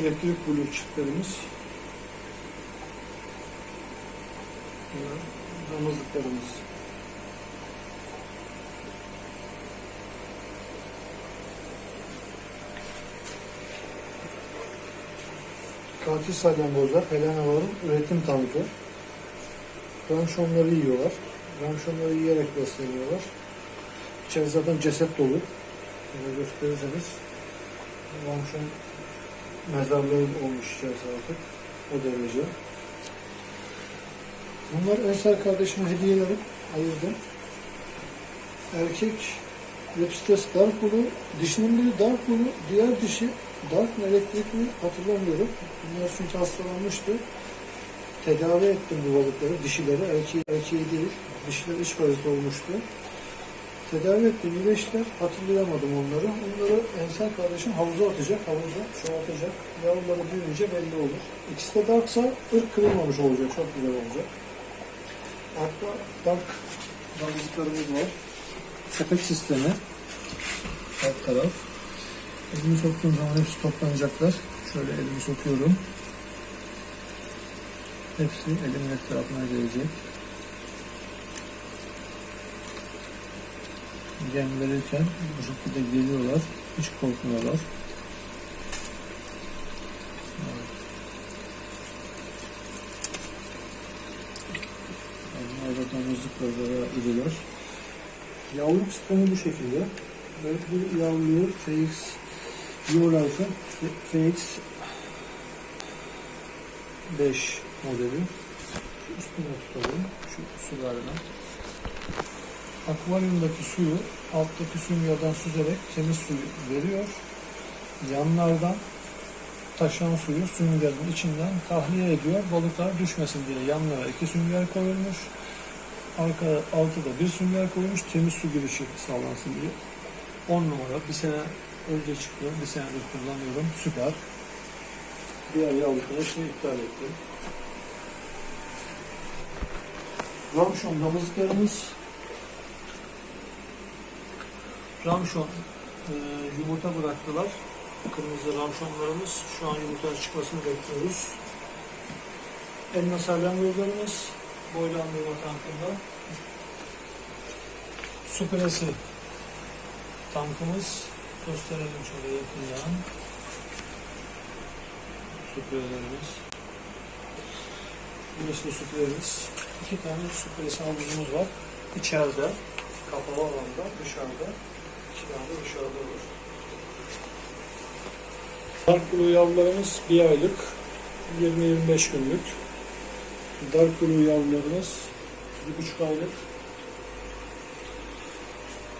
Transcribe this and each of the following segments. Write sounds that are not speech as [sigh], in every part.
elektrik blue çiftlerimiz. Bunlar damızlıklarımız. Katil salyangozlar Helenaların üretim tankı. Ramşonları yiyorlar. Ramşonları yiyerek besleniyorlar. İçerisi zaten ceset dolu. Böyle gösterirseniz Ramşon mezarlığı olmuş içerisi artık. O derece. Bunlar Ensar kardeşime hediyeleri ayırdım. Erkek Lepstes Dark Blue, dişinin biri Dark Blue, diğer dişi Dark mı hatırlamıyorum. Bunlar çünkü hastalanmıştı. Tedavi ettim bu balıkları, dişileri, erkeği, erkeği değil. Dişiler iç parazit olmuştu. Tedavi ettim, iyileştiler. Hatırlayamadım onları. Onları Ensar kardeşim havuza atacak, havuza çoğaltacak. Yavruları büyüyünce belli olur. İkisi de Dark'sa ırk kırılmamış olacak, çok güzel olacak. Altta Dark damızlıklarımız var. Sepet sistemi. Alt taraf. Elimi soktuğum zaman hepsi toplanacaklar. Şöyle elimi sokuyorum. Hepsi elimin etrafına gelecek. Yem verirken bu şekilde geliyorlar. Hiç korkmuyorlar. Evet. Bunlar da damızlıklar veya iriler. Yavruluk sistemi bu şekilde. Ve bu yavruyu FX Eurolife FX 5 modeli. Şu üstüne tutalım. Şu sularına. Akvaryumdaki suyu alttaki süngerden süzerek temiz suyu veriyor. Yanlardan taşan suyu süngerin içinden tahliye ediyor. Balıklar düşmesin diye yanlara iki sünger koyulmuş. Arka altıda bir sünger koymuş. Temiz su girişi sağlansın diye. 10 numara. Bir sene önce çıktı. Bir senedir kullanıyorum. Süper. Diğer yavrusunu şimdi iptal ettim. Ramşon damızlıklarımız Ramşon e, yumurta bıraktılar. Kırmızı ramşonlarımız. Şu an yumurta çıkmasını bekliyoruz. Elma salyangozlarımız boylandırma tankında. Su kulesi tankımız. Gösterelim şöyle yakından. Su kulelerimiz. Burası da su kulemiz. İki tane kulesi havuzumuz var. İçeride, kapalı alanda, dışarıda. Var. Dark Blue yavrularımız bir aylık, 20-25 günlük. Dark Blue yavrularımız bir buçuk aylık.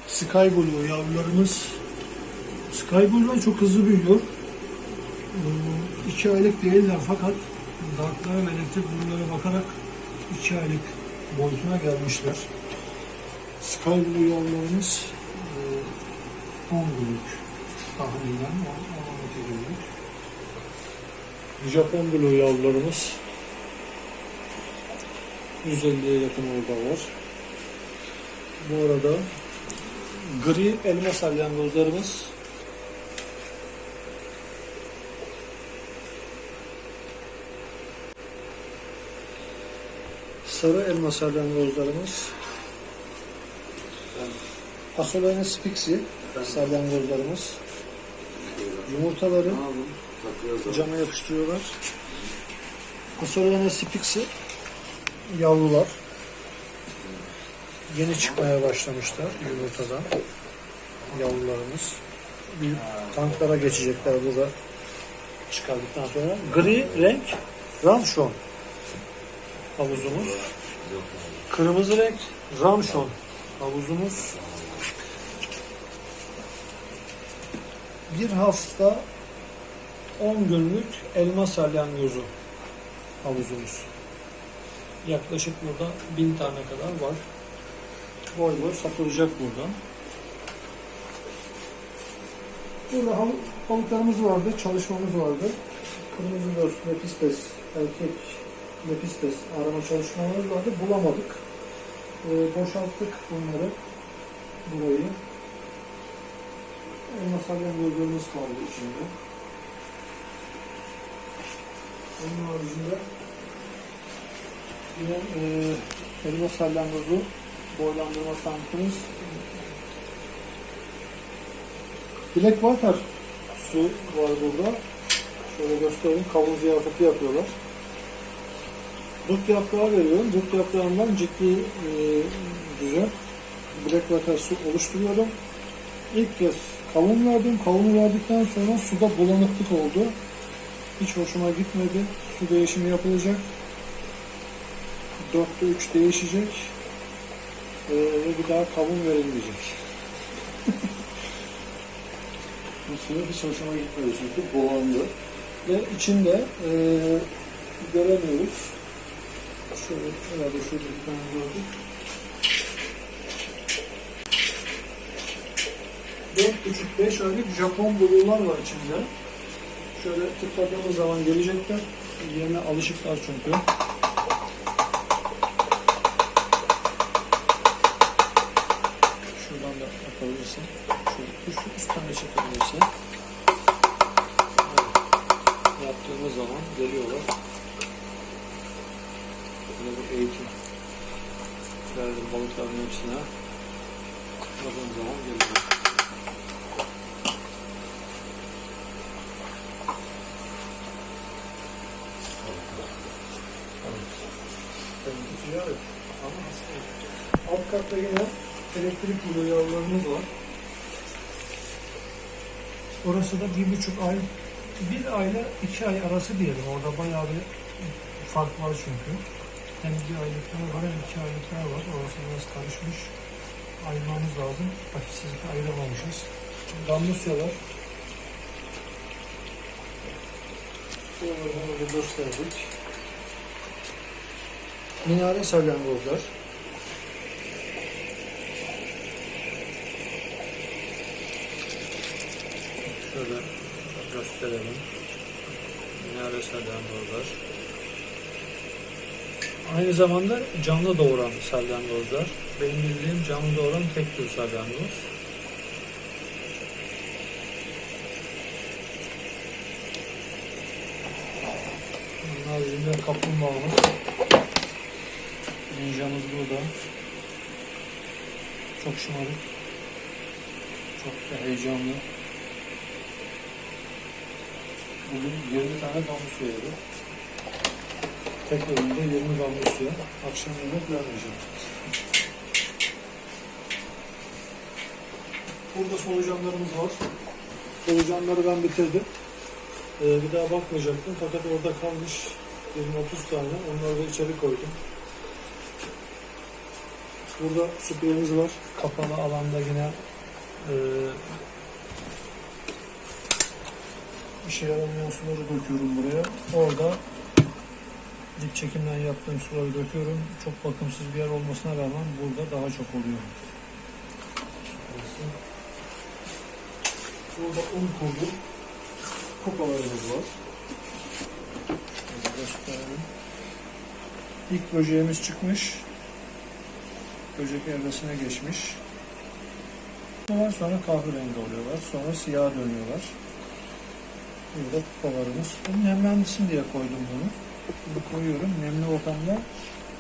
Sky Blue yavrularımız Sky Blue'lar çok hızlı büyüyor. Ee, iki aylık değiller fakat Dark'lara ve elektrik Blue'lara bakarak iki aylık boyutuna gelmişler. Sky Blue yavrularımız 10 günlük tahminen 10-12 günlük. Japon Blue yavrularımız 150'ye yakın orada var. Bu arada gri elma salyangozlarımız sarı elma salyangozlarımız Asolana spixi salyangozlarımız yumurtaları cama yapıştırıyorlar. Asolana spixi yavrular yeni çıkmaya başlamışlar yumurtadan yavrularımız. Büyük tanklara geçecekler burada çıkardıktan sonra. Gri renk ramşon havuzumuz. Kırmızı renk ramşon havuzumuz. Bir hafta 10 günlük elma salyangozu havuzumuz. Yaklaşık burada bin tane kadar var. Boy boy satılacak. Burada hav- balıklarımız vardı, çalışmamız vardı. Kırmızı göz, lepistes, erkek lepistes arama çalışmalarımız vardı. Bulamadık. Ee, boşalttık bunları. Burayı. Elma salyan gözlerimiz kaldı içinde. Onun haricinde yine e, elma salyangozu boylandırma tankımız Black Water su var burada. Şöyle göstereyim. Kavun ziyafeti yapıyorlar. Dut yaprağı veriyorum. Dut yaprağından ciddi e, güzel Black Water su oluşturuyorum. İlk kez kavun verdim. Kavunu verdikten sonra suda bulanıklık oldu. Hiç hoşuma gitmedi. Su değişimi yapılacak. 4'te 3 değişecek. Ee, ve bir daha kavun verilmeyecek. [laughs] Bu suyu hiç hoşuma gitmedi çünkü bulandı. Ve içinde e, göremiyoruz. Şöyle herhalde şurada bir tane gördük. Buçuk beş aylık Japon buluğlar var içinde. Şöyle tıkladığımız zaman gelecekler. Yerine alışıklar çünkü. Şuradan da yapabilirsin. Şöyle üst, üstten de çekebilirsin. Evet. Yaptığımız zaman geliyorlar. Böyle bir eğitim verdim balıkların hepsine. Tıkladığım zaman geliyor. Evet. Ama Alt katta yine elektrik bulu yavrularımız var. Orası da bir buçuk ay, bir ayla iki ay arası diyelim. Orada bayağı bir fark var çünkü. Hem bir aylıklar var hem iki aylıklar var. Orası biraz karışmış. Ayırmamız lazım. Vakitsizlik ayıramamışız. Damlusya var. Oradan öyle gösterdik. Minare salyangozlar. Şöyle gösterelim. Minare salyangozlar. Aynı zamanda canlı doğuran salyangozlar. Benim bildiğim canlı doğuran tek tür salyangoz. Bunun haricinde kaplumbağamız. Ninjamız burada. Çok şımarık. Çok da heyecanlı. Bugün 20 tane damla yedi. Tek önünde 20 damla suya. Akşam yemek vermeyeceğim. Burada solucanlarımız var. Solucanları ben bitirdim. Ee, bir daha bakmayacaktım fakat orada kalmış 20-30 tane. Onları da içeri koydum. Burada spreyimiz var. Kapalı alanda yine e, işe yaramayan suları döküyorum buraya. Orada dip çekimden yaptığım suları döküyorum. Çok bakımsız bir yer olmasına rağmen burada daha çok oluyor. Burada un kurdu. Kupalarımız var. Gösterelim. İlk böceğimiz çıkmış. Böcek evresine geçmiş. Bunlar sonra kahverengi oluyorlar. Sonra siyah dönüyorlar. Burada kupalarımız. Bu nemlensin diye koydum bunu. Bunu koyuyorum. Nemli ortamda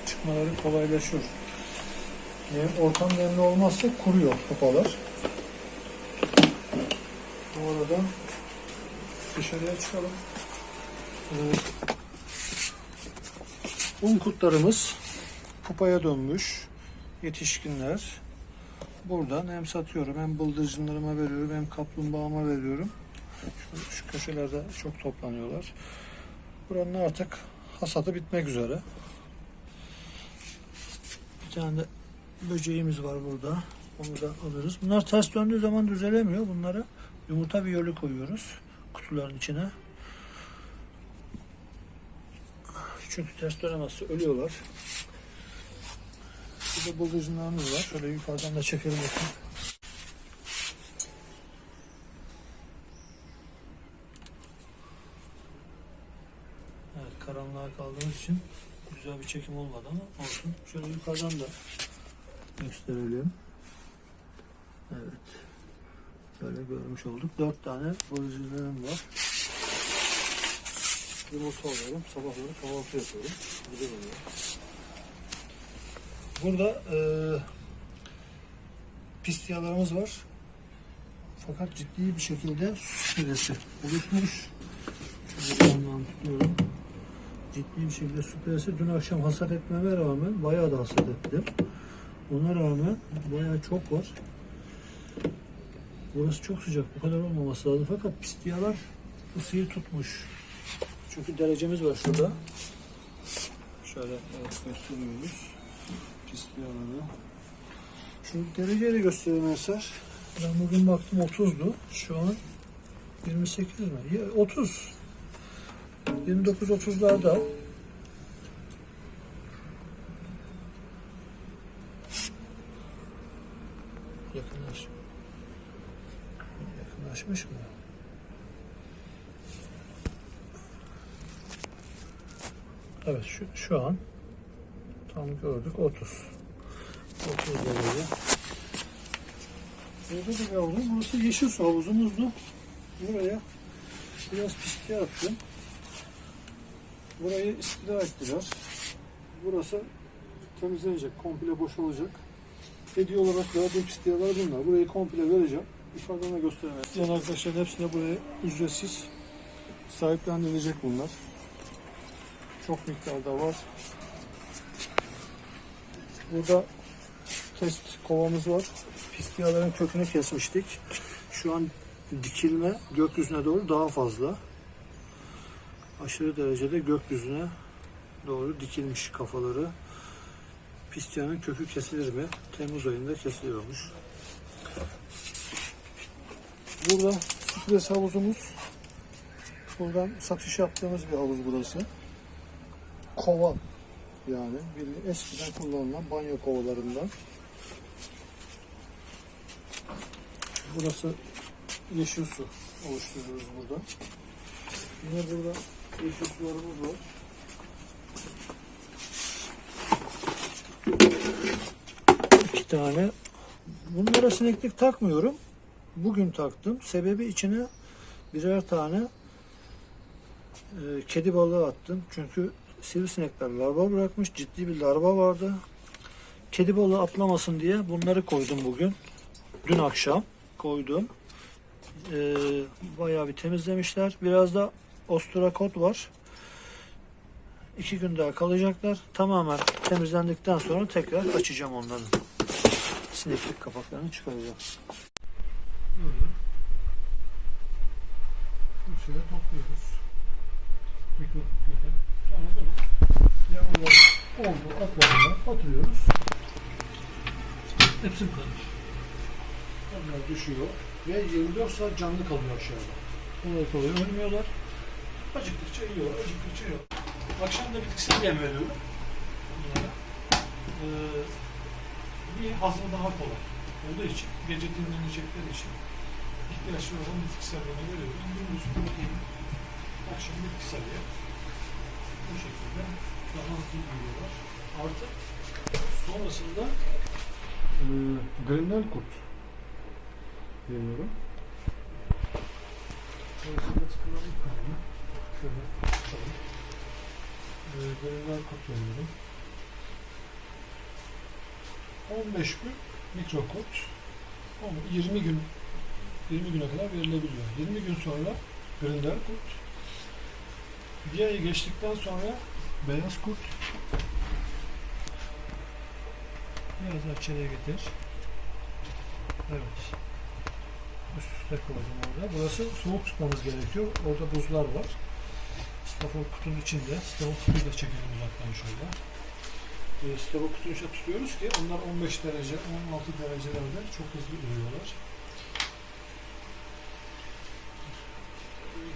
çıkmaları kolaylaşıyor. Nem, ortam nemli olmazsa kuruyor kupalar. Bu arada dışarıya çıkalım. Evet. Un kutlarımız pupaya dönmüş yetişkinler. Buradan hem satıyorum hem bıldırcınlarıma veriyorum hem kaplumbağama veriyorum. Şu, şu köşelerde çok toplanıyorlar. Buranın artık hasadı bitmek üzere. Bir tane de böceğimiz var burada. Onu da alırız. Bunlar ters döndüğü zaman düzelemiyor. Bunlara yumurta biyolü koyuyoruz kutuların içine. Çünkü ters dönemezse ölüyorlar. Bir de bıldırcınlarımız var. Şöyle yukarıdan da çekelim bakın. Evet karanlığa kaldığımız için güzel bir çekim olmadı ama olsun. Şöyle yukarıdan da gösterelim. Evet. Böyle görmüş olduk. Dört tane bıldırcınlarım var. yumurta alıyorum. Sabahları kahvaltı yapıyorum. Güzel oluyor. Burada eee pistiyalarımız var. Fakat ciddi bir şekilde su piresi oluşmuş. Tutuyorum. Ciddi bir şekilde su piresi. Dün akşam hasat etmeme rağmen bayağı da hasat ettim. Ona rağmen bayağı çok var. Burası çok sıcak. Bu kadar olmaması lazım. Fakat pistiyalar ısıyı tutmuş. Çünkü derecemiz var şurada. Şöyle evet, gösteriyoruz. Pistiyaları. Şu dereceyi göstereyim Eser. Ben bugün baktım 30'du. Şu an 28 mi? Ya, 30. 29-30'larda. Yakınlaş. Yakınlaşmış mı? Evet şu, şu an tam gördük 30. 30 derece. Burada da bir havuz. Burası yeşil su havuzumuzdu. Buraya biraz pisliğe attım. Burayı istila ettiler. Burası temizlenecek, komple boşalacak. Hediye olarak verdiğim isteyenler bunlar. Burayı komple vereceğim. İfademe gösteremem. İsteyen arkadaşların hepsine buraya ücretsiz sahiplendirilecek bunlar. Çok miktarda var. Burada test kovamız var. Pistiyaların kökünü kesmiştik. Şu an dikilme gökyüzüne doğru daha fazla. Aşırı derecede gökyüzüne doğru dikilmiş kafaları. Pistiyanın kökü kesilir mi? Temmuz ayında kesiliyormuş. Burada stres havuzumuz. Buradan satış yaptığımız bir havuz burası. Kova yani bildiğin eskiden kullanılan banyo kovalarından. Burası yeşil su oluşturuyoruz burada. Yine burada yeşil sularımız var. İki tane. Bunlara sineklik takmıyorum. Bugün taktım. Sebebi içine birer tane e, kedi balığı attım. Çünkü sivrisinekler larva bırakmış. Ciddi bir larva vardı. Kedi balığı atlamasın diye bunları koydum bugün. Dün akşam koydum. Ee, bayağı bir temizlemişler. Biraz da ostrakot var. İki gün daha kalacaklar. Tamamen temizlendikten sonra tekrar açacağım onların. Sineklik kapaklarını çıkaracağım. Böyle. Şuraya topluyoruz. Mikrofonu. Sonra bunu yavrular oldu akvaryuma atıyoruz. Hepsi bu. Onlar düşüyor ve 24 saat canlı kalıyor aşağıda. Kolay kolay ölmüyorlar. Acıktıkça yiyor, acıktıkça yiyor. Akşam da bitkisel yem veriyorum. Bunlara. Ee, bir hazmı daha kolay olduğu için, gece dinlenecekleri için ihtiyaçlı olan bitkisel yeme veriyorum. Gündüz protein, akşam bitkisel yem. Bu şekilde daha hızlı büyüyorlar. Artı sonrasında e, granel kurt veriyorum. Sonrasında tıkılalım kanını. Şöyle açalım. E, granel kurt veriyorum. 15 gün mikrokurt. Ama 20 gün 20 güne kadar verilebiliyor. 20 gün sonra granel kurt. Ay geçtikten sonra beyaz kurt. Biraz içeriye getir. Evet. Üst üste koydum orada. Burası soğuk tutmamız gerekiyor. Orada buzlar var. Stafor kutunun içinde. Stafor kutuyu da çekelim uzaktan şöyle. E, Stafor kutunun içine tutuyoruz ki onlar 15 derece, 16 derecelerde çok hızlı ürüyorlar.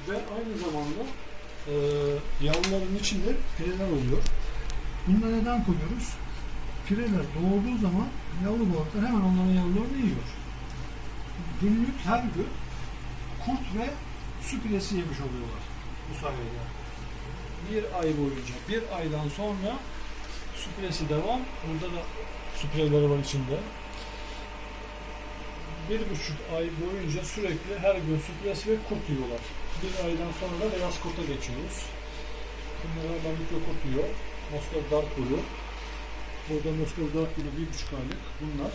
Ve aynı zamanda e, yavruların içinde pireler oluyor. Bunları neden koyuyoruz? Pireler doğduğu zaman yavru balıklar hemen onların yavrularını yiyor. Günlük her gün kurt ve su piresi yemiş oluyorlar bu sayede. Bir ay boyunca, bir aydan sonra su piresi devam. Burada da su pireleri var içinde. Bir buçuk ay boyunca sürekli her gün su piresi ve kurt yiyorlar. Bir aydan sonra da beyaz kurta geçiyoruz. Bunlar ağırlıkla kopuyor. Moskova Dark Blue. Burada Moskova Dark Blue bir buçuk aylık. Bunlar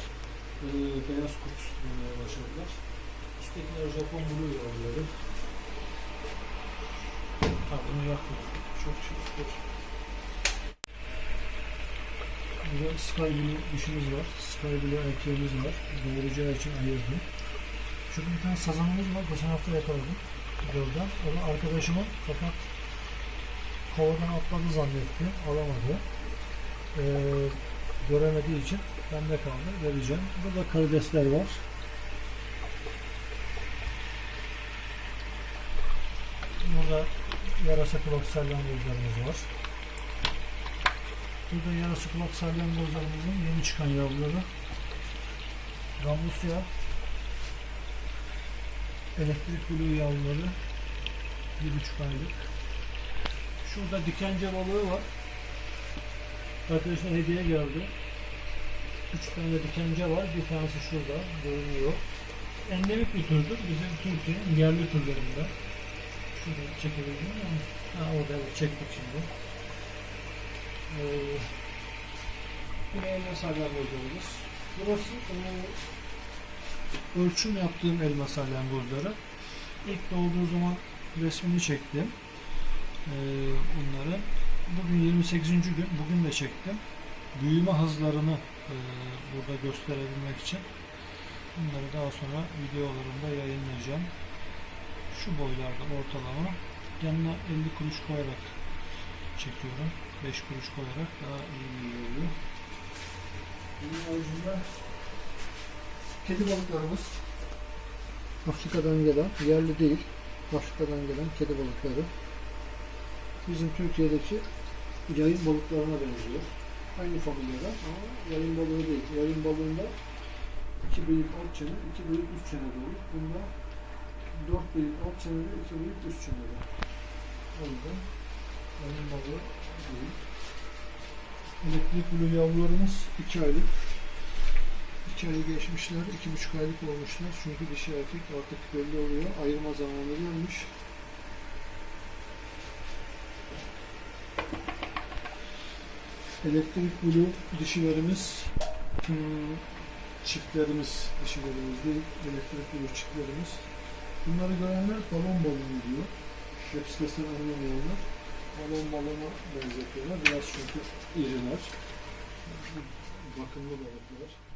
e, beyaz kurt olmaya başladılar. Üsttekiler Japon Blue yavruları. Ha bunu yakmıyor. Çok şükür. Burada Sky Blue dişimiz var. Sky Blue erkeğimiz var. Doğuracağı için ayırdım. Şurada bir tane sazanımız var. Geçen hafta yakaladım. Gölden. Onu arkadaşıma fakat kovadan atladı zannetti. Alamadı. Ee, göremediği için bende kaldı. Vereceğim. Burada karidesler var. Burada yarasa kulak salyangozlarımız var. Burada yarasa kulak salyangozlarımızın yeni çıkan yavruları. Gambusya elektrik blue yavruları bir buçuk aylık. Şurada dikence balığı var. Arkadaşlar hediye geldi. Üç tane dikence var. Bir tanesi şurada görünüyor. Endemik bir türdür. Bizim Türkiye'nin yerli türlerinden. Şurada çekebilirim ama ha, orada evet, çektik şimdi. Ee, elma salyangozlarımız. Burası e, ölçüm yaptığım elma salyangozları. İlk doğduğu zaman resmini çektim. Ee. Bugün 28. gün. Bugün de çektim. Büyüme hızlarını e, burada gösterebilmek için. Bunları daha sonra videolarımda yayınlayacağım. Şu boylarda ortalama. Yanına 50 kuruş koyarak çekiyorum. 5 kuruş koyarak daha iyi oluyor. Bunun haricinde Kedi balıklarımız Afrika'dan gelen, yerli değil, Afrika'dan gelen kedi balıkları. Bizim Türkiye'deki yayın balıklarına benziyor. Aynı familyadan ama yayın balığı değil. Yayın balığında iki büyük alt çene, iki büyük üst çene olur. Bunda dört büyük alt çeneli, iki büyük üst çeneli. O yüzden yayın balığı değil. Elektrik blue yavrularımız iki aylık. İki ayı geçmişler, iki buçuk aylık olmuşlar. Çünkü dişi erkek artık belli oluyor. Ayırma zamanı gelmiş. Elektrik blue dişilerimiz, hmm, çiftlerimiz, dişilerimiz değil, elektrik blue çiftlerimiz. Bunları görenler balon balonu diyor. Lepistes'ten anlamayanlar balon balona benzetiyorlar. Biraz çünkü iriler. Bakımlı balıklar.